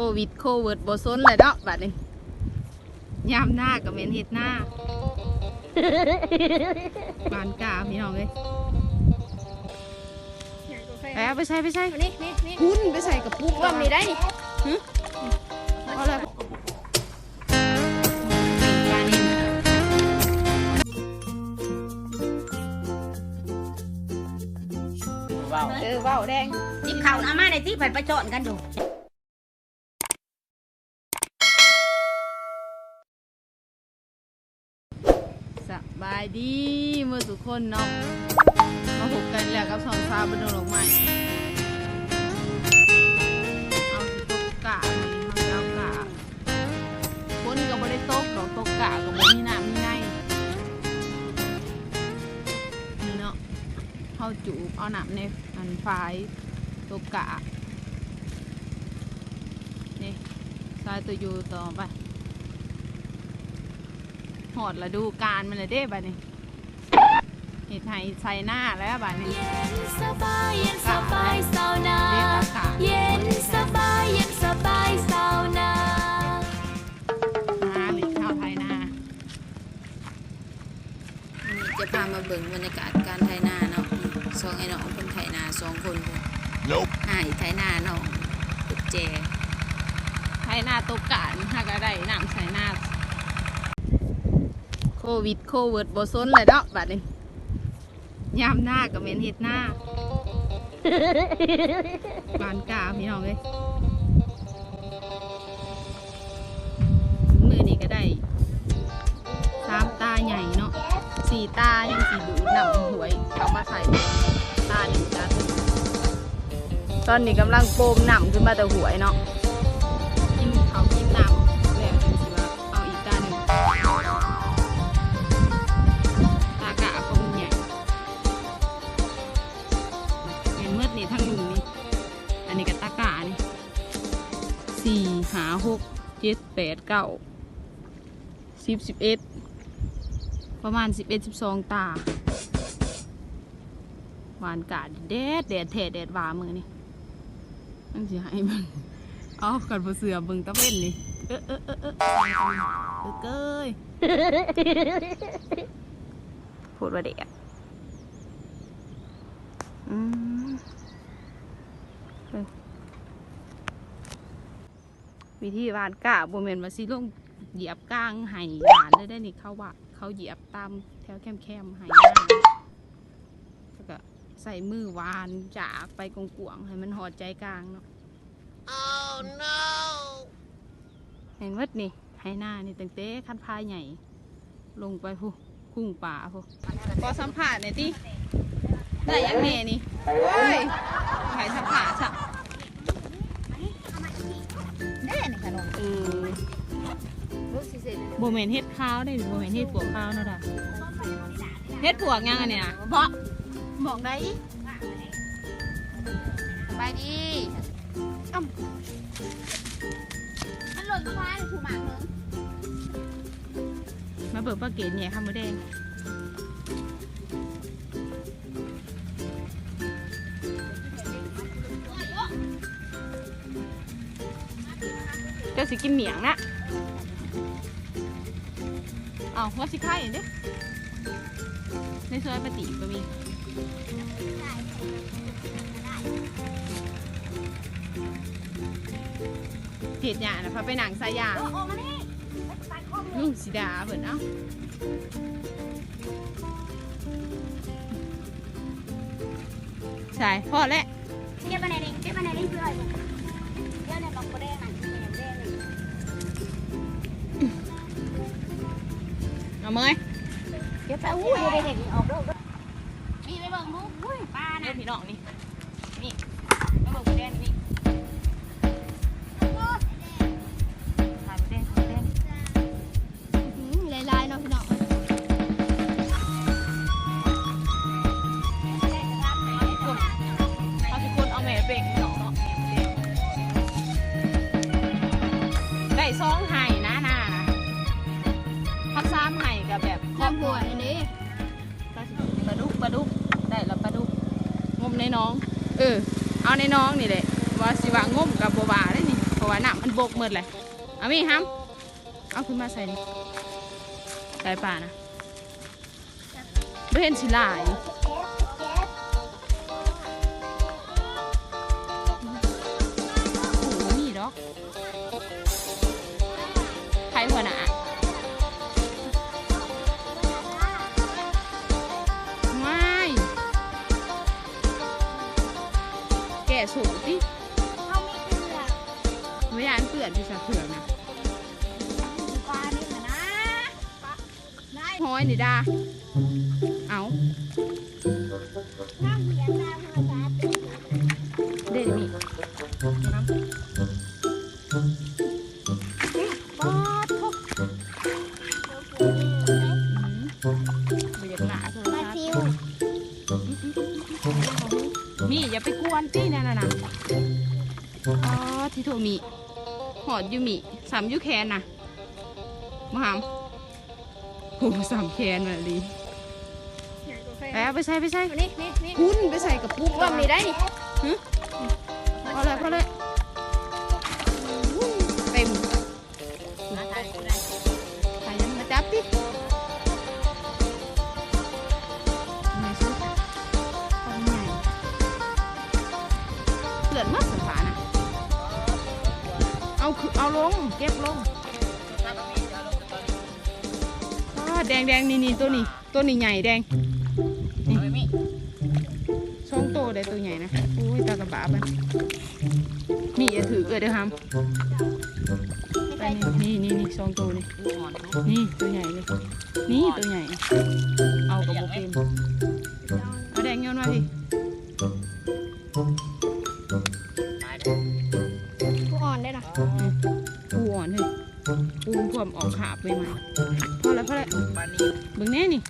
โควิดโควิดบ่ซนเลยเนาะบัดนี้ยามหน้ากับเมนเฮ็ดหน้าบานกาพี่น้องเลยไปเอาไปใส่ไปใส่นี่นี่นี่คุณไปใส่กับปุ๊กว่ามีได้นี่เอาเลยปลานิ่มว้าวเออว่าวแดงที่เขาเอามาในที่ผัดประจอนกันอยู่ สบายดีเมื่อทุกคนเนาะมาพบกันแล้วกับสองสาวบนดงดอกไม้เอาสิตกกะนี่เอาสิเอากะคนก็บ่ได้ตกดอกตกกะก็บ่มีน้ำมีในนี่เนาะเฮาจูบเอาน้ำในอันฝายตกกะนี่สายตัวอยู่ต่อไป หอดละดูการมันเลยเด้บัดนี้เห็ดไห้ใส่หน้าแล้วบัดนี้ เย็นสบายเย็นสบายสาวนาเย็นสบายเย็นสบายสาวนาหาหรือข้าวไทยนาจะพามาเบิ่งบรรยากาศการไถนาเนาะสองไอ้น้องคนไถนาสองคนหายไถนาน้องกุดแจไทยนาตกกานหากระได้น้ำใส่หน้า วิดโควิดบ่ซนเลยเนาะบัดนี้ยามหน้ากับเมนเฮ็ดหน้าบานกาพี่น้องเลยมือนี้ก็ได้สามตาใหญ่เนาะสี่ตายังสีดูดนำหวยเขามาใส่ตาหนึ่งตาตึงตอนนี้กำลังโปมหนำขึ้นมาแต่หวยเนาะ จ็ดแปดเก้าสิบสิบเอ็ดประมาณสิบเอ็ดสิบสองตาหวานกาดแดดแดดแท้แดดหวามือนี่นั่นสิให้เบิ่งเอากันบ่เสือเบิ่งตะเว้นนี่เออเออเออเออเออเกยพูดว่าเด็กอืมเบิ่ง วิธีวานกาบ่แมนว่าสิลงเหยียบกลางไห้หวานเลยได้นี่เขาว่าเขาเหยียบตามแถวแคมๆไห้หน้าแล้วก็ใส่มือวานจากไปกงกวงให้มันหอดใจกลางเนาะเห็นวัดนี่ให้หน้านี่ตั้งแต่คันพายใหญ่ ลงไปผู้คุ้งป่าผู้พอสัมผัสหน่อยติได้ยังแม่นี่โอ้ยไผ่สัมผัสสับ แน่นี่ขนมเออรู้สิเสร็จโบเมนเฮ็ดข้าวได้โบเมนเฮ็ดปวกข้าวเนาะด่ะเฮ็ดปวกยังอันเนี้ยนะบ่บอกได้ไปดีอ้ำมันหล่นสะพานถูกหมากเมืองมาเบิกปลาเกณฑ์เนี่ยข้าวมือแดง จ้าสิกินเหมียงนะเอาว่าสิไข่เด้ในซอยปฏิก็มีเห็ดหยานะพาไปหนังสายยางลุงสีดาเบิดเนาะใช่พอแล้วเก็บมาไหนดิเก็บมาไหนดิเพื่อน เอาเมยเก็บไปอู้ยเด็กๆนี่ออกเด้อมีไปเบิ่งลูกอุ้ยป้าเล่นะนพี่น้องนี่นี่มาเบิกแดนนี่ เออ เอาในน้องนี่แหละว่าสิว่างมกับบัวบาได้นี่เพราะว่าน้ำมันบกหมดเลยเอามีฮัมเอาขึ้นมาใส่นี่ใส่ป่านะไม่เห็นสิลาย ห้อยนี่ดาเอาน้ำเหียนน้ำภาษาเด่นนี่น้ำป๊อดทุกอืมบ่อยากหลาโทรมาศัพท์ซิวมีอย่าไปกวนตี้นั่นน่ะนะอ๋อที่โทรมีหอดอยู่มีสามอยู่แคนนะมาหาม โอ้สามแคนมาลีไปเอาไปใส่ไปใส่นี่นี่นี่คุณไปใส่กับปุ๊กว่ามีได้นี่พอเลยพอเลยเต็มใครยังมาจับดิไม่สุดคนใหญ่เกิดมาสฝานะเอาคือเอาลงเก็บลง แดงแดงนี่นี่ตัวนี้ตัวนี้ใหญ่แดงนี่สองตัวได้ตัวใหญ่นะโอ้ยตากระบาบันนี่อย่าถือเออเดี๋ยวทำไปนี่นี่นี่นี่สองตัวนี่นี่ตัวใหญ่เลยนี่ตัวใหญ่ เอากระบอกเกมเอาแดงโยนมาสิผู้อ่อนได้หรอปูอ่อนเลย ปูพวมออกขาบไปใหม่พอแล้วพอแล้วเบิ่งแน่นี่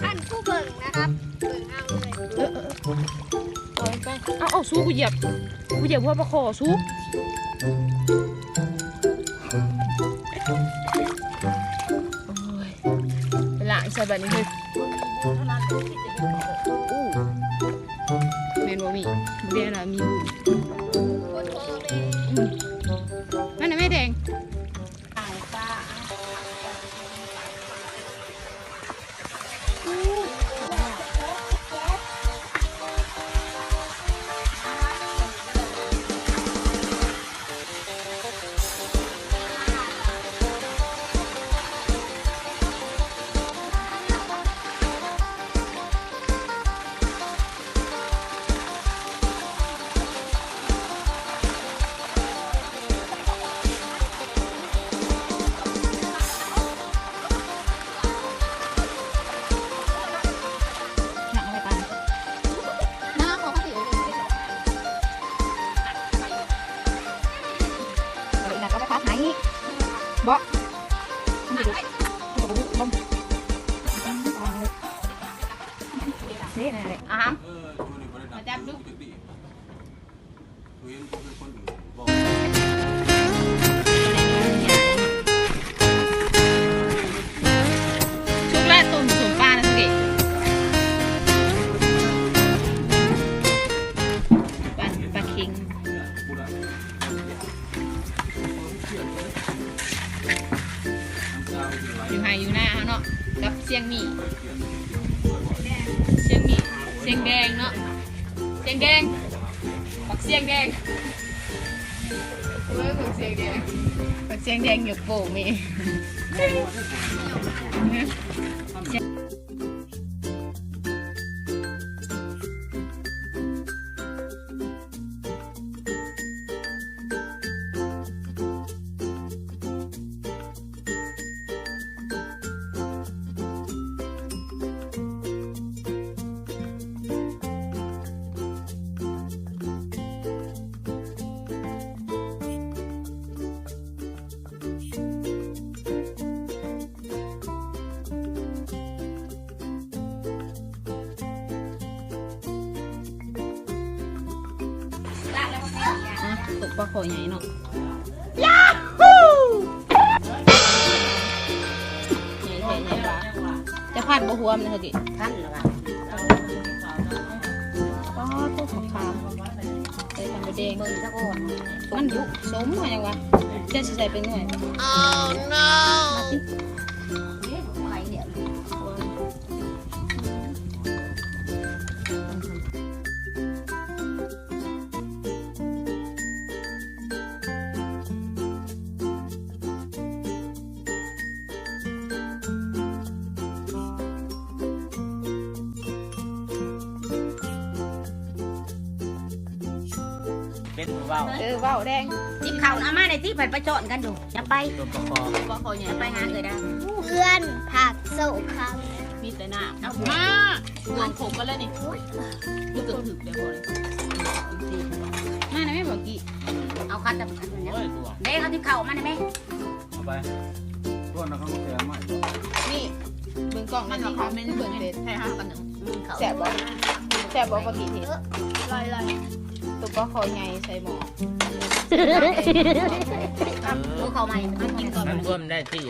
ท่านผู้เบิ่งนะครับ เบิ่งเอาเลยเออเออเออปล่อยไปเอาเอาสู้กูเหยียบกูเหยียบหัวปลาคอสู้โอ้ยเป็นหลานใส่แบบนี้เลยอู้แมนบ่มีบ่เรียนอะไรมีบุญ นี่นั่นแหละอะมาจับดู หมี่เสียงหมี่เสียงแดงเนาะเสียงแดงปักเสียงแดงเว้ยปักเสียงแดงปักเสียงแดงหยกโป่งมี ตกปลาขอใหญ่เนาะยาฮูใหญ่แท้ใหญ่ปลาจะพัดบ่หัวมันเถอะกิท่านเหรอวะป้าตัวขาวใส่ไข่มดแดงเบิ่งซะก่อนมันยุสมว่าหยังวะจะสิใส่เป็นหน่วยเอ๊ เป็นผู้เว้าเออว่าวแดงจิบข้าวเอามาในที่ผัดไปจอนกันดูอย่าไปตัวประคองบ่คอใหญ่อย่าไปหาเลยได้เพื่อนผักโศกครับมีแต่หน้าเอามาหวงผมกันแล้วนี่ดูตึกถึกเดี๋ยวก่อนมานะแม่บอกกี้เอาคัดแต่กันเนี่ยโอ้ยตัวเด้เขาที่ข้าวมาได้ไหมเอาไปตัวนั้นเขาก็แพงมากนี่เบิ่งกล่องนั่นนี่ค่ะเบิ่งเด็ดให้ห้ากันหนึ่งแซ่บบ่แซ่บบ่ปกติเห็นลอยลอย ตัวก็คอใหญ่ใส่หม้อดูข้าวใหม่มากินก่อน มันร่วมได้ที่